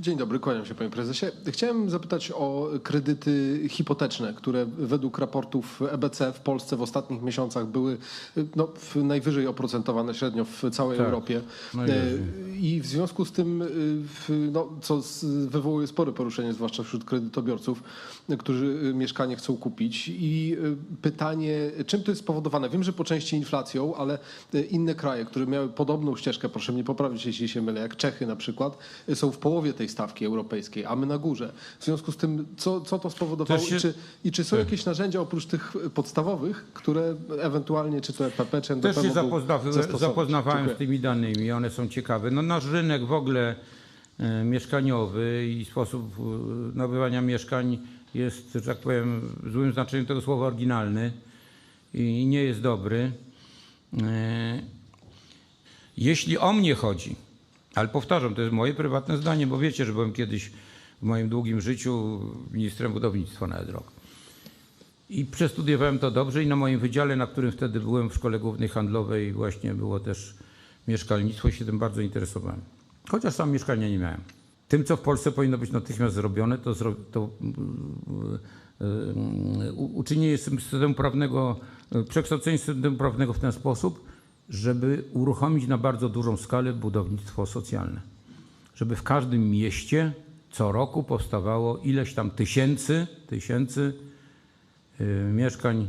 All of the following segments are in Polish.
Dzień dobry, kłaniam się panie prezesie. Chciałem zapytać o kredyty hipoteczne, które według raportów EBC w Polsce w ostatnich miesiącach były no, najwyżej oprocentowane średnio w całej Tak, Europie. najwyżej. I w związku z tym, y, no, co wywołuje spore poruszenie, zwłaszcza wśród kredytobiorców, którzy y, mieszkanie chcą kupić. I y, pytanie, czym to jest spowodowane? Wiem, że po części inflacją, ale inne kraje, które miały podobną ścieżkę, proszę mnie poprawić, jeśli się mylę, jak Czechy na przykład, są w połowie tej stawki europejskiej, a my na górze. W związku z tym, co, co to spowodowało się- i, czy, i czy są jakieś narzędzia oprócz tych podstawowych, które ewentualnie, czy to EPP, czy NBP Też się zastosować? zapoznawałem z tymi danymi, one są ciekawe. No, nasz rynek w ogóle e, mieszkaniowy i sposób e, nabywania mieszkań jest, że tak powiem, w złym znaczeniu tego słowa oryginalny i nie jest dobry. E, Jeśli o mnie chodzi, ale powtarzam, to jest moje prywatne zdanie, bo wiecie, że byłem kiedyś w moim długim życiu ministrem budownictwa nawet rok. I przestudiowałem to dobrze i na moim wydziale, na którym wtedy byłem w Szkole Głównej Handlowej właśnie było też mieszkalnictwo i się tym bardzo interesowałem. Chociaż sam mieszkania nie miałem. Tym, co w Polsce powinno być natychmiast zrobione, to, zro, to yy, u- uczynienie systemu prawnego, yy, przekształcenie systemu prawnego w ten sposób, żeby uruchomić na bardzo dużą skalę budownictwo socjalne. Żeby w każdym mieście co roku powstawało ileś tam tysięcy, tysięcy y, mieszkań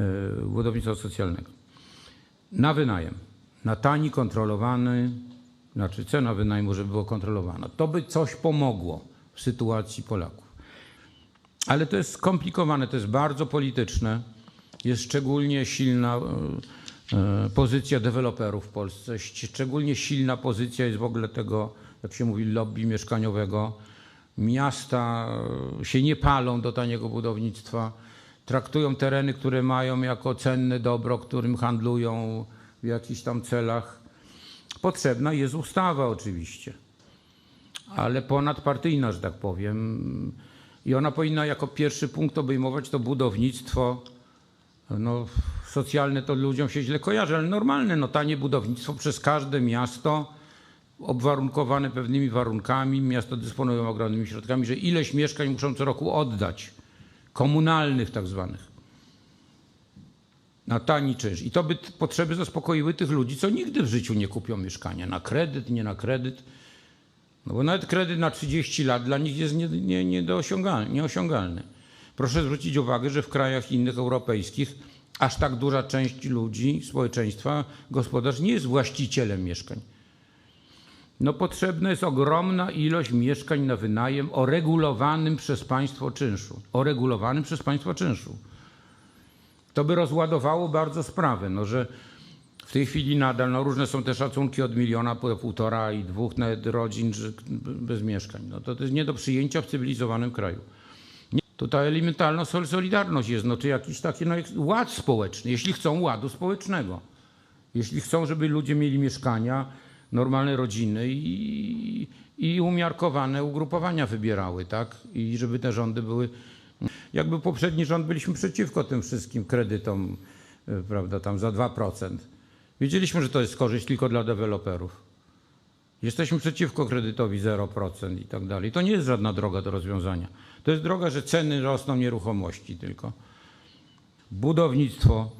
y, budownictwa socjalnego. Na wynajem, na tani, kontrolowany, znaczy cena wynajmu, żeby było kontrolowana. To by coś pomogło w sytuacji Polaków. Ale to jest skomplikowane, to jest bardzo polityczne. Jest szczególnie silna e, e, pozycja deweloperów w Polsce. Szczególnie silna pozycja jest w ogóle tego, jak się mówi, lobby mieszkaniowego. Miasta e, się nie palą do taniego budownictwa. Traktują tereny, które mają jako cenne dobro, którym handlują w jakichś tam celach. Potrzebna jest ustawa oczywiście ale ponadpartyjna, że tak powiem. I ona powinna jako pierwszy punkt obejmować to budownictwo no, socjalne, to ludziom się źle kojarzy, ale normalne, no tanie budownictwo przez każde miasto, obwarunkowane pewnymi warunkami, miasta dysponują ogromnymi środkami, że ileś mieszkań muszą co roku oddać, komunalnych tak zwanych, na tani czynsz. I to by potrzeby zaspokoiły tych ludzi, co nigdy w życiu nie kupią mieszkania, na kredyt, nie na kredyt. No bo nawet kredyt na 30 lat dla nich jest nie, nie, nie nieosiągalny. Proszę zwrócić uwagę, że w krajach innych europejskich aż tak duża część ludzi, społeczeństwa, gospodarstw nie jest właścicielem mieszkań. No potrzebna jest ogromna ilość mieszkań na wynajem o regulowanym przez państwo czynszu. O regulowanym przez państwo czynszu. To by rozładowało bardzo sprawę, no że w tej chwili nadal, no różne są te szacunki od miliona półtora i dwóch nawet rodzin że, bez mieszkań. No to, to jest nie do przyjęcia w cywilizowanym kraju. Nie, tutaj elementarna sol- solidarność jest, no czy jakiś taki no, ład społeczny, jeśli chcą ładu społecznego. Jeśli chcą, żeby ludzie mieli mieszkania, normalne rodziny i, i umiarkowane ugrupowania wybierały, tak? I żeby te rządy były. Jakby poprzedni rząd byliśmy przeciwko tym wszystkim kredytom, y, prawda, tam za 2%. Wiedzieliśmy, że to jest korzyść tylko dla deweloperów. Jesteśmy przeciwko kredytowi 0% i tak dalej. To nie jest żadna droga do rozwiązania. To jest droga, że ceny rosną nieruchomości tylko. Budownictwo,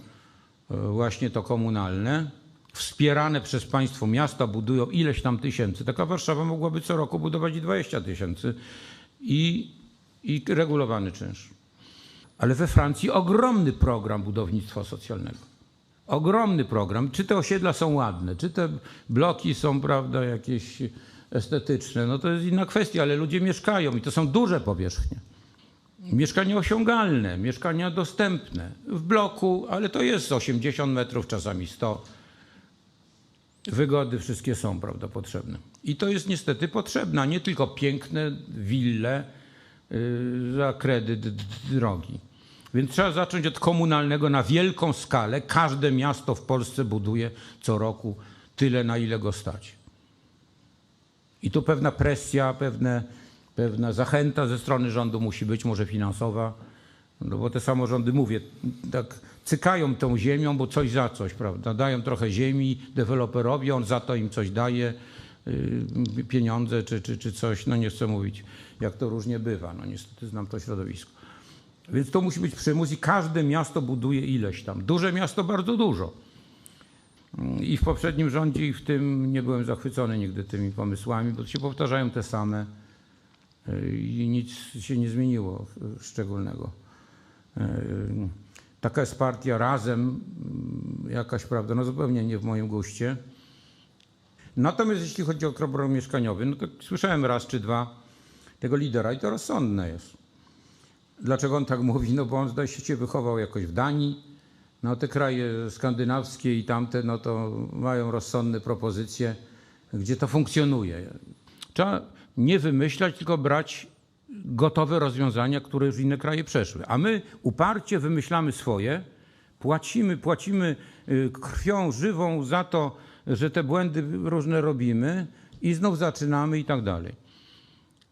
e, właśnie to komunalne, wspierane przez państwo miasta budują ileś tam tysięcy. Taka Warszawa mogłaby co roku budować i 20 tysięcy i, i regulowany czynsz. Ale we Francji ogromny program budownictwa socjalnego. Ogromny program. Czy te osiedla są ładne, czy te bloki są, prawda, jakieś estetyczne, no to jest inna kwestia, ale ludzie mieszkają i to są duże powierzchnie. Mieszkania osiągalne, mieszkania dostępne w bloku, ale to jest 80 metrów, czasami 100. Wygody wszystkie są, prawda, potrzebne. I to jest niestety potrzebne, nie tylko piękne wille za kredyt drogi. Więc trzeba zacząć od komunalnego na wielką skalę. Każde miasto w Polsce buduje co roku tyle, na ile go stać. I tu pewna presja, pewne, pewna zachęta ze strony rządu musi być, może finansowa, no bo te samorządy, mówię, tak cykają tą ziemią, bo coś za coś, prawda? Dają trochę ziemi deweloperowi, on za to im coś daje, y, pieniądze czy, czy, czy coś, no nie chcę mówić, jak to różnie bywa, no niestety znam to środowisko. Więc to musi być przymus i każde miasto buduje ileś tam. Duże miasto bardzo dużo. I w poprzednim rządzie i w tym nie byłem zachwycony nigdy tymi pomysłami, bo się powtarzają te same y, i nic się nie zmieniło y, szczególnego. Y, Taka jest partia razem, y, jakaś prawda, no zupełnie nie w moim guście. Natomiast jeśli chodzi o program mieszkaniowy, no to słyszałem raz czy dwa tego lidera i to rozsądne jest. Dlaczego on tak mówi? No bo on zdaje się się wychował jakoś w Danii. No te kraje skandynawskie i tamte, no to mają rozsądne propozycje, gdzie to funkcjonuje. Trzeba nie wymyślać, tylko brać gotowe rozwiązania, które już inne kraje przeszły. A my uparcie wymyślamy swoje, płacimy, płacimy y, krwią żywą za to, że te błędy różne robimy i znów zaczynamy i tak dalej.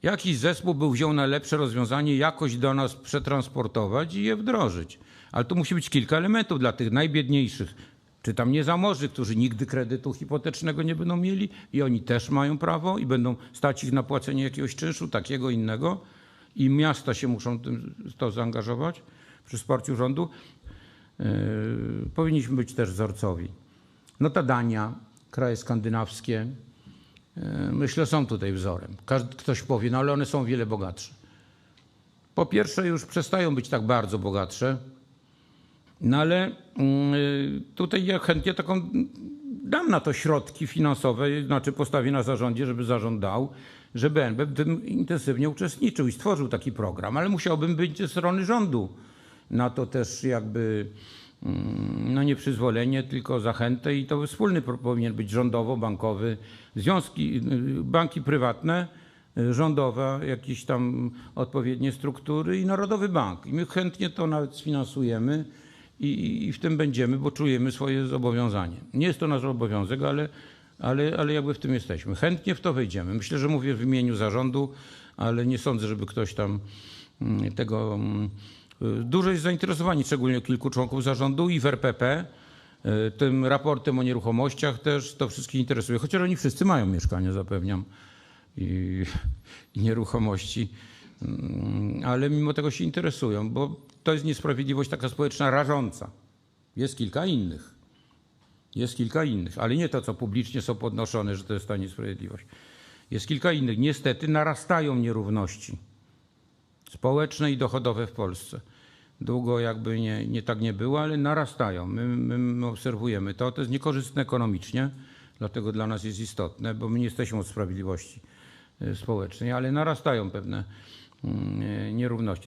Jakiś zespół by wziął najlepsze rozwiązanie, jakoś do nas przetransportować i je wdrożyć. Ale tu musi być kilka elementów dla tych najbiedniejszych, czy tam niezamożnych, którzy nigdy kredytu hipotecznego nie będą mieli i oni też mają prawo i będą stać ich na płacenie jakiegoś czynszu, takiego innego i miasta się muszą w to zaangażować przy wsparciu rządu. Yy, powinniśmy być też wzorcowi. No ta Dania, kraje skandynawskie, E, Myślę, są tutaj wzorem. Każdy, ktoś powie, no ale one są o wiele bogatsze. Po pierwsze, już przestają być tak bardzo bogatsze, no ale mm, y, tutaj ja chętnie taką dam na to środki finansowe, znaczy postawię na zarządzie, żeby zarząd dał, żeby NB w tym intensywnie uczestniczył i stworzył taki program, ale musiałbym być ze strony rządu na to też jakby no nie przyzwolenie, tylko zachętę i to wspólny powinien być rządowo-bankowy, związki, y, banki prywatne, y, rządowe, jakieś tam odpowiednie struktury i Narodowy Bank. I my chętnie to nawet sfinansujemy i, i w tym będziemy, bo czujemy swoje zobowiązanie. Nie jest to nasz obowiązek, ale, ale, ale jakby w tym jesteśmy. Chętnie w to wejdziemy. Myślę, że mówię w imieniu zarządu, ale nie sądzę, żeby ktoś tam mm, tego... y, Duże jest zainteresowanie, szczególnie kilku członków zarządu i w RPP. y, Tym raportem o nieruchomościach też to wszystkich interesuje. Chociaż oni wszyscy mają mieszkania, zapewniam, i, i nieruchomości, Mm, ale mimo tego się interesują, bo to jest niesprawiedliwość taka społeczna rażąca. Jest kilka innych. Jest kilka innych, ale nie to, co publicznie są podnoszone, że to jest ta niesprawiedliwość. Jest kilka innych. Niestety narastają nierówności społeczne i dochodowe w Polsce. Długo jakby nie, nie tak nie było, ale narastają. My, my, my obserwujemy to. To jest niekorzystne ekonomicznie, dlatego dla nas jest istotne, bo my nie jesteśmy od sprawiedliwości y, społecznej, ale narastają pewne mm, nierówności.